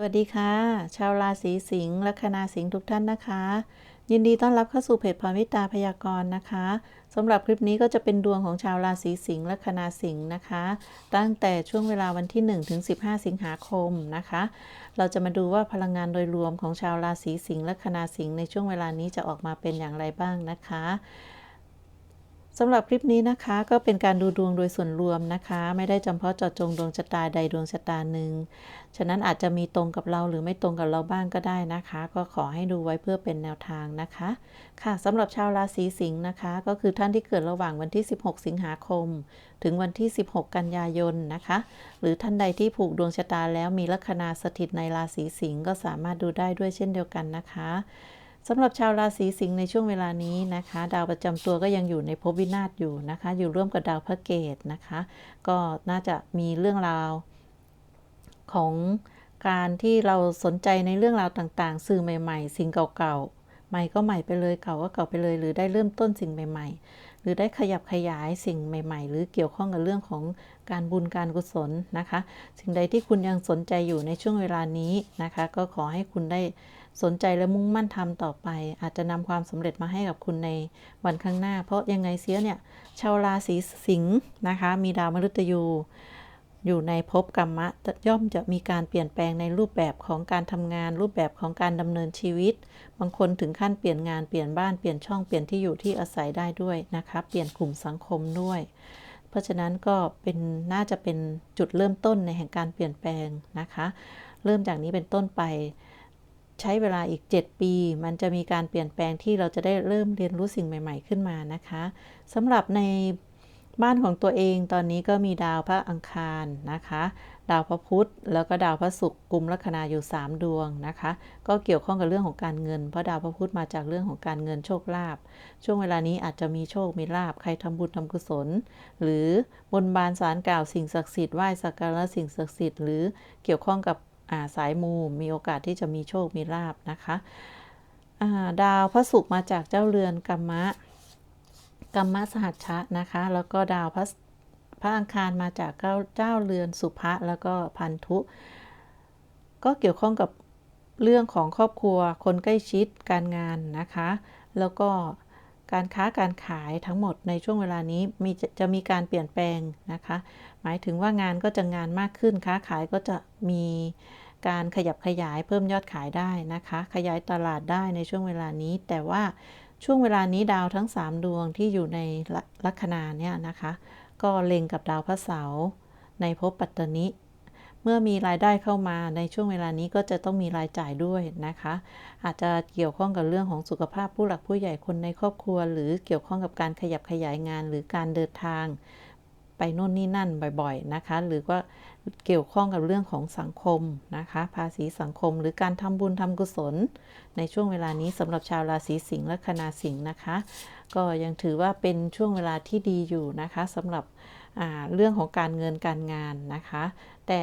สวัสดีค่ะ ชาวราศีสิงห์และคณาสิงห์ทุกท่านนะคะ ยินดีต้อนรับเข้าสู่เพจพรมิตาพยากรณ์นะคะสำหรับคลิปนี้ก็จะเป็นดวงของชาวราศีสิงห์และคณาสิงห์นะคะ ตั้งแต่ช่วงเวลาวันที่ 1 ถึง 15 สิงหาคมนะคะ เราจะมาดูว่าพลังงานโดยรวมของชาวราศีสิงห์และคณาสิงห์ในช่วงเวลานี้จะออกมาเป็นอย่างไรบ้างนะคะ สำหรับคลิปนี้นะคะก็เป็นการดูดวงโดยส่วนรวมนะคะ ไม่ได้จำเพาะเจาะจงดวงชะตาใดดวงชะตาหนึ่งฉะนั้นอาจจะมีตรงกับเราหรือไม่ตรงกับเราบ้างก็ได้นะคะ ก็ขอให้ดูไว้เพื่อเป็นแนวทางนะคะ ค่ะสำหรับชาวราศีสิงห์นะคะ ก็คือท่านที่เกิดระหว่างวันที่ 16 สิงหาคม ถึงวันที่ 16 กันยายนนะคะ หรือท่านใดที่ผูกดวงชะตาแล้วมีลัคนาสถิตในราศีสิงห์ก็สามารถดูได้ด้วยเช่นเดียวกันนะคะ สำหรับชาวราศีสิงห์ในช่วงเวลานี้นะคะ ดาวประจำตัวก็ยังอยู่ในภพวินาศอยู่นะคะ อยู่ร่วมกับดาวพระเกตนะคะ ก็น่าจะมีเรื่องราวของการที่เราสนใจในเรื่องราวต่างๆ สื่อใหม่ ๆ สิ่งเก่าๆ ใหม่ก็ใหม่ไปเลยเก่าก็เก่าไปเลย หรือได้เริ่มต้นสิ่งใหม่ ๆ หรือได้ขยับขยายสิ่งใหม่ ๆ หรือเกี่ยวข้องกับเรื่องของการบุญการกุศลนะคะ สิ่งใดที่คุณยังสนใจอยู่ในช่วงเวลานี้นะคะ ก็ขอให้คุณได้สนใจและมุ่งมั่นทำต่อไป อาจจะนำความสำเร็จมาให้กับคุณในวันข้างหน้า เพราะยังไงเสียเนี่ยชาวราศีสิงห์นะคะ มีดาวมฤตยูอยู่ในภพกรรมะย่อมจะมีการเปลี่ยนแปลงในรูปแบบของการทำงาน รูปแบบของการดำเนินชีวิต บางคนถึงขั้นเปลี่ยนงานเปลี่ยนบ้านเปลี่ยนช่องเปลี่ยนที่อยู่ที่อาศัยได้ด้วยนะคะเปลี่ยนกลุ่มสังคมด้วย เพราะฉะนั้นก็เป็นน่าจะเป็นจุดเริ่มต้นในแห่งการเปลี่ยนแปลงนะคะ เริ่มจากนี้เป็นต้นไป ใช้เวลาอีก 7 ปี มันจะมีการเปลี่ยนแปลงที่เราจะได้เริ่มเรียนรู้สิ่งใหม่ ๆ ขึ้นมานะคะสำหรับในบ้านของตัวเองตอนนี้ก็มีดาวพระอังคารนะคะ ดาวพระพุธแล้วก็ดาวพระศุกร์กุมลัคนาอยู่ 3 ดวงนะคะ ก็เกี่ยวข้องกับเรื่องของการเงิน เพราะดาวพระพุธมาจากเรื่องของการเงินโชคลาภช่วงเวลานี้อาจจะมีโชคมีลาภใครทำบุญทำกุศล หรือบนบานสารกล่าวสิ่งศักดิ์สิทธิ์ไหว้สักการะสิ่งศักดิ์สิทธิ์หรือเกี่ยวข้องกับ สายมูมีโอกาสที่จะมีโชคมีลาบนะคะดาวพระศุกร์มาจากเจ้าเรือนกัมมะกัมมะสหัชชะนะคะ แล้วก็ดาวพระพระอังคารมาจากเจ้าเรือนสุภะแล้วก็พันธุ ก็เกี่ยวข้องกับเรื่องของครอบครัวคนใกล้ชิดการงานนะคะ แล้วก็ การค้าการขายทั้งหมดในช่วงเวลานี้มีจะมีการเปลี่ยนแปลงนะคะ หมายถึงว่างานก็จะงานมากขึ้นค้าขายก็จะมีการขยับขยายเพิ่มยอดขายได้นะคะ ขยายตลาดได้ในช่วงเวลานี้ แต่ว่าช่วงเวลานี้ดาวทั้ง 3 ดวงที่อยู่ในลัคนาเนี่ยนะคะ ก็เล็งกับดาวพระเสาร์ในภพปัตตนิ เมื่อมีรายได้เข้ามาในช่วงเวลานี้ก็จะต้องมีรายจ่ายด้วยนะคะ อาจจะเกี่ยวข้องกับเรื่องของสุขภาพผู้หลักผู้ใหญ่คนในครอบครัว หรือเกี่ยวข้องกับการขยับขยายงาน หรือการเดินทาง ไปโน่นนี่นั่นบ่อยๆนะคะ หรือว่าเกี่ยวข้องกับเรื่องของสังคมนะคะ ภาษีสังคม หรือการทำบุญทำกุศล ในช่วงเวลานี้สำหรับชาวราศีสิงห์และคณาสิงห์นะคะ ก็ยังถือว่าเป็นช่วงเวลาที่ดีอยู่นะคะสำหรับ เรื่องของการเงินการงานนะคะ แต่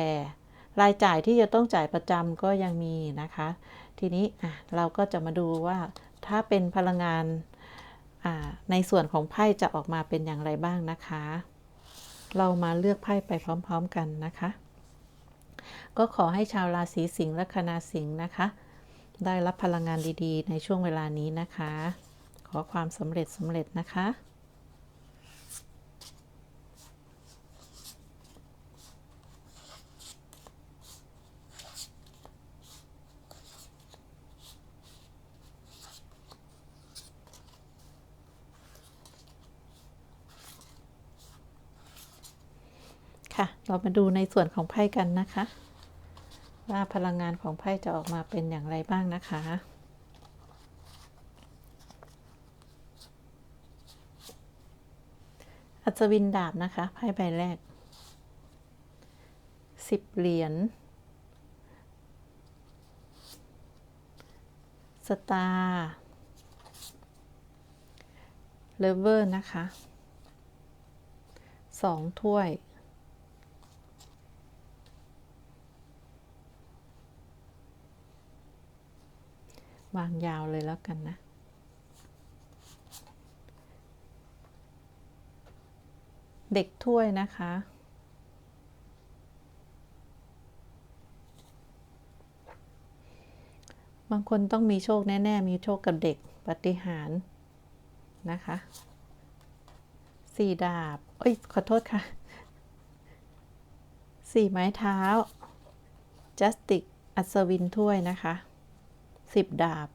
รายจ่ายที่จะต้องจ่ายประจำก็ยังมีนะคะ ทีนี้เราก็จะมาดูว่าถ้าเป็นพลังงานในส่วนของไพ่จะออกมาเป็นอย่างไรบ้างนะคะ เรามาเลือกไพ่ไปพร้อมๆกันนะคะ ก็ขอให้ชาวราศีสิงห์และคณาสิงห์นะคะ ได้รับพลังงานดีๆ ในช่วงเวลานี้นะคะ ขอความสำเร็จสำเร็จนะคะค่ะ เรามาดูในส่วนของไพ่กันนะคะ ว่าพลังงานของไพ่จะออกมาเป็นอย่างไรบ้างนะคะอัศวินดาบนะคะไพ่ใบแรกสิบเหรียญสตาร์เลเวอร์นะคะสองถ้วย วางยาวเลยแล้วกันนะ เด็กถ้วยนะคะ บางคนต้องมีโชคแน่ ๆ มีโชคกับเด็กปฏิหารนะคะสี่ดาบ เอ้ย ขอโทษค่ะสี่ไม้เท้าจัสติกอัศวินถ้วยนะคะ สิบดาบ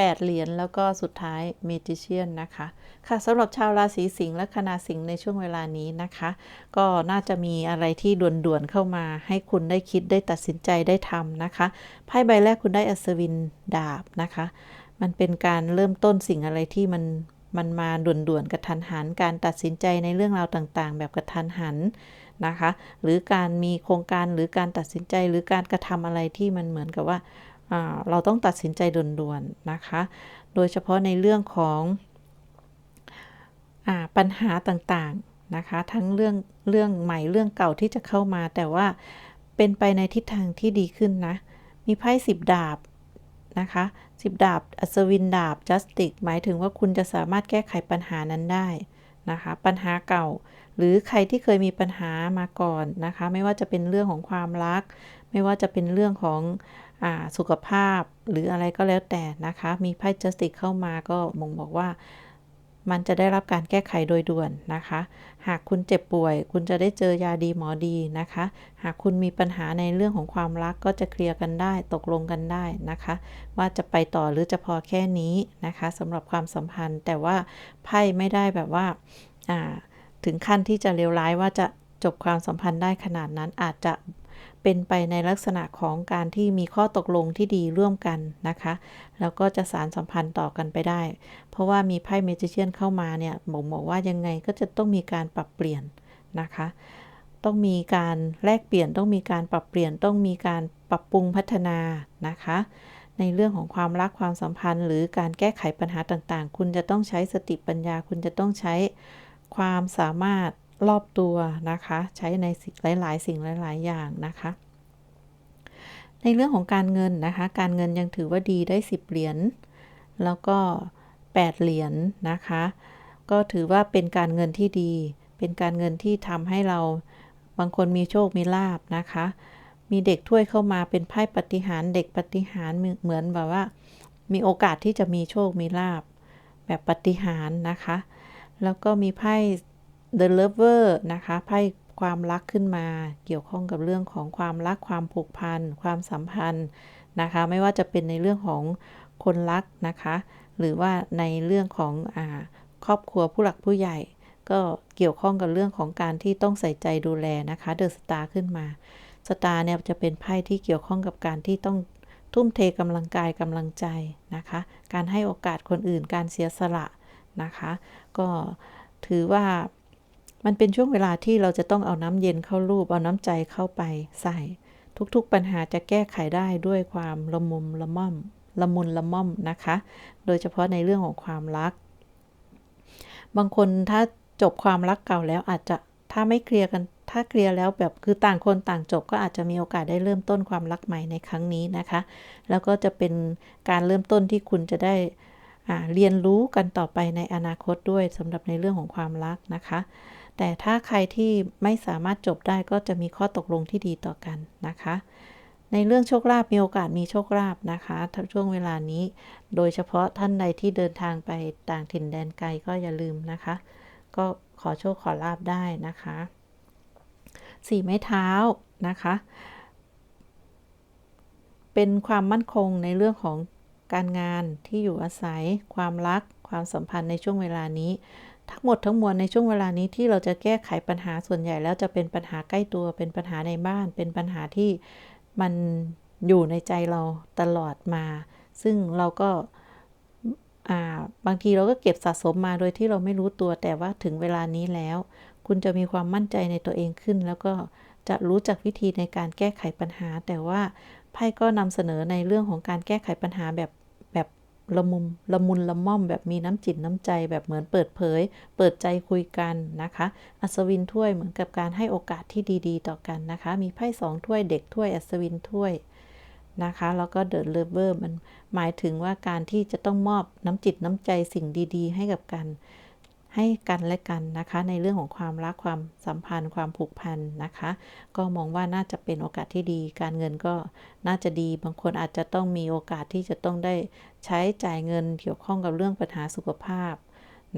8เหรียญแล้วก็สุดท้ายเมจิเชียนนะคะ ค่ะสำหรับชาวราศีสิงห์และคณาสิงห์ในช่วงเวลานี้นะคะ ก็น่าจะมีอะไรที่ด่วนๆเข้ามา ให้คุณได้คิดได้ตัดสินใจได้ทำนะคะไพ่ใบแรกคุณได้อัศวินดาบนะคะ มันเป็นการเริ่มต้นสิ่งอะไรที่มัน มันมาด่วนๆกระทันหัน การตัดสินใจในเรื่องราวต่างๆ แบบกระทันหันนะคะ หรือการมีโครงการหรือการตัดสินใจหรือการกระทำอะไรที่มันเหมือนกับว่าเราต้องตัดสินใจด่วนๆนะคะ โดยเฉพาะในเรื่องของอปัญหาต่างๆนะคะ ทั้งเรื่องเรื่องใหม่เรื่องเก่าที่จะเข้ามา แต่ว่าเป็นไปในทิศทางที่ดีขึ้นนะ มีไพ่สิบดาบ นะคะสิบดาบ อัศวินดาบ จัสติก หมายถึงว่าคุณจะสามารถแก้ไขปัญหานั้นได้นะคะ ปัญหาเก่า หรือใครที่เคยมีปัญหามาก่อนนะคะ ไม่ว่าจะเป็นเรื่องของความรัก ไม่ว่าจะเป็นเรื่องของสุขภาพ หรืออะไรก็แล้วแต่นะคะ มีไพ่จัสติกเข้ามาก็มงบอกว่า มันจะได้รับการแก้ไขโดยด่วนนะคะ หากคุณเจ็บป่วย คุณจะได้เจอยาดีหมอดีนะคะ หากคุณมีปัญหาในเรื่องของความรักก็จะเคลียร์กันได้ ตกลงกันได้นะคะ ว่าจะไปต่อหรือจะพอแค่นี้นะคะสำหรับความสัมพันธ์ แต่ว่าไพ่ไม่ได้แบบว่าถึงขั้นที่จะเลวร้ายว่าจะจบความสัมพันธ์ได้ขนาดนั้นอาจจะ เป็นไปในลักษณะของการที่มีข้อตกลงที่ดีร่วมกันนะคะ แล้วก็จะสารสัมพันธ์ต่อกันไปได้ เพราะว่ามีไพ่เมจิเชียนเข้ามาเนี่ยบอบอกว่ายังไงก็จะต้องมีการปรับเปลี่ยนนะคะ ต้องมีการแลกเปลี่ยน ต้องมีการปรับเปลี่ยน ต้องมีการปรับปรุงพัฒนานะคะ ในเรื่องของความรักความสัมพันธ์ หรือการแก้ไขปัญหาต่างๆ คุณจะต้องใช้สติปัญญา คุณจะต้องใช้ความสามารถ รอบตัวนะคะ ใช้ในหลาย ๆ สิ่งหลาย ๆ อย่างนะคะ ในเรื่องของการเงินนะคะ การเงินยังถือว่าดีได้ 10 เหรียญแล้วก็ 8 เหรียญนนะคะ ก็ถือว่าเป็นการเงินที่ดี เป็นการเงินที่ทำให้เราบางคนมีโชคมีลาบนะคะ มีเด็กถ้วยเข้ามาเป็นไพ่ปฏิหารเด็กปฏิหารเหมือนแบบว่า มีโอกาสที่จะมีโชคมีลาบแบบปฏิหารนะคะ แล้วก็มีไพ่ The Lover นะคะไพ่ความรักขึ้นมาเกี่ยวข้องกับเรื่องของความรักความผูกพัน ความสัมพันธ์นะคะ ไม่ว่าจะเป็นในเรื่องของคนรักนะคะ หรือว่าในเรื่องของอครอบครัวผู้หลักผู้ใหญ่ ก็เกี่ยวข้องกับเรื่องของการที่ต้องใส่ใจดูแลนะคะเดอะสตาร์ขึ้นมาสตาร์เนี่ยจะเป็นไพ่ที่เกี่ยวข้องกับการที่ต้องทุ่มเทกำลังกายกำลังใจนะคะ การให้โอกาสคนอื่นการเสียสละนะคะ ก็ถือว่า มันเป็นช่วงเวลาที่เราจะต้องเอาน้ำเย็นเข้ารูป เอาน้ำใจเข้าไปใส่ ทุกๆปัญหาจะแก้ไขได้ด้วยความละมุมละม่อม ละมุนละม่อมนะคะ โดยเฉพาะในเรื่องของความรัก บางคนถ้าจบความรักเก่าแล้วอาจจะถ้าไม่เคลียร์กันถ้าเคลียร์แล้วแบบคือต่างคนต่างจบก็อาจจะมีโอกาสได้เริ่มต้นความรักใหม่ในครั้งนี้นะคะ แล้วก็จะเป็นการเริ่มต้นที่คุณจะได้เรียนรู้กันต่อไปในอนาคตด้วยสำหรับในเรื่องของความรักนะคะ แต่ถ้าใครที่ไม่สามารถจบได้ก็จะมีข้อตกลงที่ดีต่อกันนะคะ ในเรื่องโชคลาภมีโอกาสมีโชคลาภนะคะช่วงเวลานี้ โดยเฉพาะท่านใดที่เดินทางไปต่างถิ่นแดนไกลก็อย่าลืมนะคะ ก็ขอโชคขอลาบได้นะคะสี่ไม้เท้านะคะ เป็นความมั่นคงในเรื่องของการงานที่อยู่อาศัย ความรัก ความสัมพันธ์ในช่วงเวลานี้ทั้งหมดทั้งมวลในช่วงเวลานี้ที่เราจะแก้ไขปัญหาส่วนใหญ่แล้วจะเป็นปัญหาใกล้ตัวเป็นปัญหาในบ้าน เป็นปัญหาที่มันอยู่ในใจเราตลอดมา ซึ่งเราก็บางทีเราก็เก็บสะสมมาโดยที่เราไม่รู้ตัวแต่ว่าถึงเวลานี้แล้ว คุณจะมีความมั่นใจในตัวเองขึ้น แล้วก็จะรู้จักวิธีในการแก้ไขปัญหา แต่ว่าไพ่ก็นำเสนอในเรื่องของการแก้ไขปัญหาแบบแบบ ละมุมละมุนละม่อมแบบมีน้ำจิตน้ำใจแบบเหมือนเปิดเผย เปิดใจคุยกันนะคะ อัศวินถ้วยเหมือนกับการให้โอกาสที่ดีๆ ต่อกันนะคะ มีไพ่สองถ้วยเด็กถ้วยอัศวินถ้วยนะคะแล้วก็เดินเลเวอร์มันหมายถึงว่าการที่จะต้องมอบน้ำจิตน้ำใจสิ่งดีๆ ให้กับกัน ให้กันและกันนะคะ ในเรื่องของความรักความสัมพันธ์ ความผูกพันนะคะ ก็มองว่าน่าจะเป็นโอกาสที่ดี การเงินก็น่าจะดีบางคนอาจจะต้องมีโอกาสที่จะต้องได้ ใช้จ่ายเงินเกี่ยวข้องกับเรื่องปัญหาสุขภาพ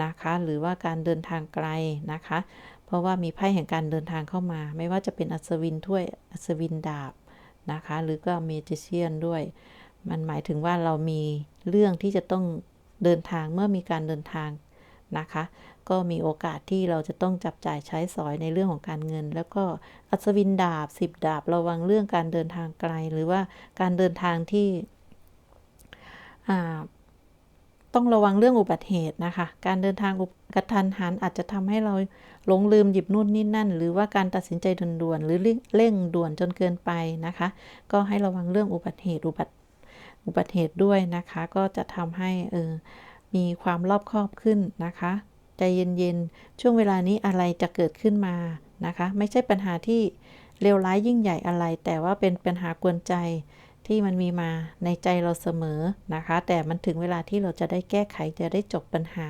นะคะ หรือว่าการเดินทางไกลนะคะ เพราะว่ามีไพ่แห่งการเดินทางเข้ามา ไม่ว่าจะเป็นอัศวินถ้วยอัศวินดาบนะคะ หรือก็เมจิเชียนด้วย มันหมายถึงว่าเรามีเรื่องที่จะต้องเดินทางเมื่อมีการเดินทางนะคะ ก็มีโอกาสที่เราจะต้องจับจ่ายใช้สอยในเรื่องของการเงิน แล้วก็อัศวินดาบสิบดาบระวังเรื่องการเดินทางไกล หรือว่าการเดินทางที่ ต้องระวังเรื่องอุบัติเหตุนะคะ การเดินทางกระทันหันอาจจะทำให้เราหลงลืมหยิบนู่นนี่นั่น หรือว่าการตัดสินใจด่วนๆหรือเร่งด่วนจนเกินไปนะคะ ก็ให้ระวังเรื่องอุบัติเหตุอุบัติอุบัติเหตุด้วยนะคะ ก็จะทำให้เออมีความรอบคอบขึ้นนะคะ ใจเย็นๆ ช่วงเวลานี้อะไรจะเกิดขึ้นมานะคะ ไม่ใช่ปัญหาที่เลวร้ายยิ่งใหญ่อะไร แต่ว่าเป็นปัญหากวนใจ ที่มันมีมาในใจเราเสมอนะคะ แต่มันถึงเวลาที่เราจะได้แก้ไขจะได้จบปัญหา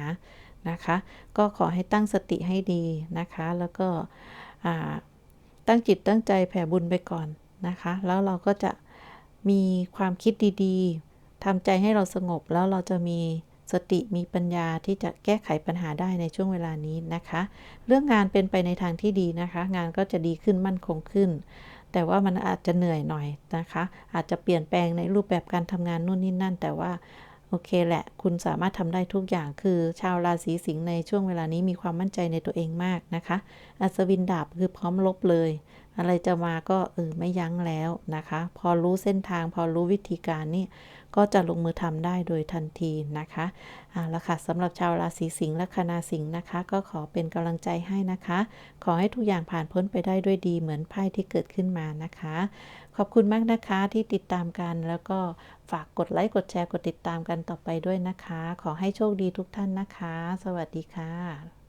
นะคะ ก็ขอให้ตั้งสติให้ดีนะคะ แล้วก็ตั้งจิตตั้งใจแผ่บุญไปก่อนนะคะ แล้วเราก็จะมีความคิดดีๆทำใจให้เราสงบแล้วเราจะมีสติมีปัญญาที่จะแก้ไขปัญหาได้ในช่วงเวลานี้นะคะ เรื่องงานเป็นไปในทางที่ดีนะคะ งานก็จะดีขึ้นมั่นคงขึ้น แต่ว่ามันอาจจะเหนื่อยหน่อยนะคะ อาจจะเปลี่ยนแปลงในรูปแบบการทำงานนู่นนี่นั่น แต่ว่าโอเคแหละ คุณสามารถทำได้ทุกอย่าง คือชาวราศีสิงห์ในช่วงเวลานี้มีความมั่นใจในตัวเองมากนะคะ อัศวินดาบคือพร้อมลบเลย อะไรจะมาก็เออไม่ยั้งแล้วนะคะ พอรู้เส้นทาง พอรู้วิธีการนี่ก็จะลงมือทำได้โดยทันทีนะคะเอาละค่ะสำหรับชาวราศีสิงห์และคณาสิงห์นะคะ ก็ขอเป็นกำลังใจให้นะคะ ขอให้ทุกอย่างผ่านพ้นไปได้ด้วยดีเหมือนไพ่ที่เกิดขึ้นมานะคะ ขอบคุณมากนะคะที่ติดตามกันแล้วก็ฝากกดไลค์กดแชร์กดติดตามกันต่อไปด้วยนะคะ ขอให้โชคดีทุกท่านนะคะ สวัสดีค่ะ